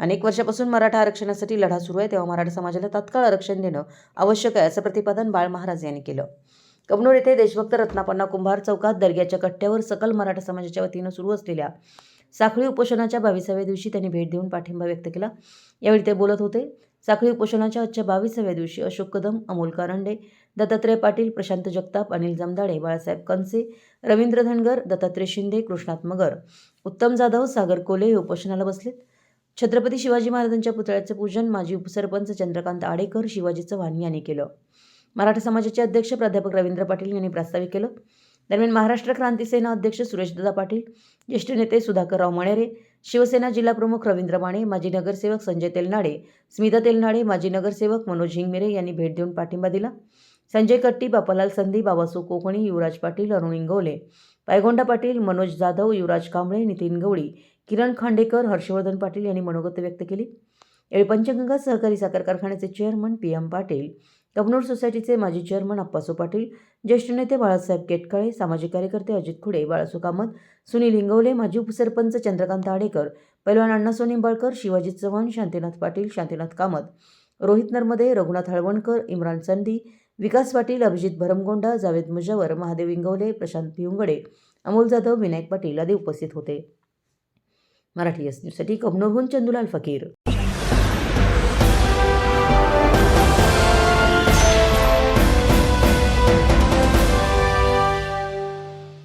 अनेक वर्षापासून मराठा आरक्षणासाठी लढा सुरू आहे तेव्हा मराठा समाजाला तात्काळ आरक्षण देणं आवश्यक आहे असं प्रतिपादन बाळ महाराज यांनी केलं. कबनूर येथे देशभक्त रत्नापन्ना कुंभार चौकात दर्ग्याच्या कट्ट्यावर सकल मराठा समाजाच्या वतीनं सुरू असलेल्या साखळी उपोषणाच्या बावीसाव्या दिवशी त्यांनी भेट देऊन पाठिंबा व्यक्त केला. यावेळी ते बोलत होते साखळी उपोषणाच्या आजच्या बावीसाव्या दिवशी अशोक कदम अमोल कारंडे दत्तात्रय पाटील प्रशांत जगताप अनिल जमदाडे बाळासाहेब कनसे रवींद्र धनगर दत्तात्रय शिंदे कृष्णात मगर उत्तम जाधव सागर कोले हे उपोषणाला बसलेत. छत्रपती शिवाजी महाराजांच्या पुतळ्याचे पूजन माजी उपसरपंच चंद्रकांत आडेकर शिवाजी चव्हाण यांनी केलं. मराठा समाजाचे अध्यक्ष प्राध्यापक रवींद्र पाटील यांनी प्रास्ताविक केलं. दरम्यान महाराष्ट्र क्रांती सेना अध्यक्ष सुरेशदादा पाटील ज्येष्ठ नेते सुधाकरराव मणेरे शिवसेना जिल्हाप्रमुख रवींद्र माने माजी नगरसेवक संजय तेलनाडे स्मिता तेलनाडे माजी नगरसेवक मनोज हिंगमिरे यांनी भेट देऊन पाठिंबा दिला. संजय कट्टी बापालाल संधी बाबासू कोकणी युवराज पाटील अरुण इंगवले पायगोंडा पाटील मनोज जाधव युवराज कांबळे नितीन गवळी किरण खांडेकर हर्षवर्धन पाटील यांनी मनोगत व्यक्त केली. यावेळी पंचगंगा सहकारी साखर कारखान्याचे chairman P. M. Patil Kabnur सोसायटीचे माजी चेअरमन अप्पासू पाटील ज्येष्ठ नेते बाळासाहेब केटकाळे सामाजिक कार्यकर्ते अजित खुडे बाळासू कामत सुनील हिंगवले माजी उपसरपंच चंद्रकांत आडेकर पैलवान अण्णासो निंबाळकर शिवाजी चव्हाण शांतीनाथ पाटील शांतीनाथ कामत रोहित नर्मदे रघुनाथ हळवणकर इम्रान संधी विकास पाटील अभिजित भरमगोंडा जावेद मुजावर महादेव इंगवले प्रशांत पियुंगडे अमोल जाधव विनायक पाटील आदी उपस्थित होते. मराठी एस न्यूजसाठी कबनूरहून चंदुलाल फकीर.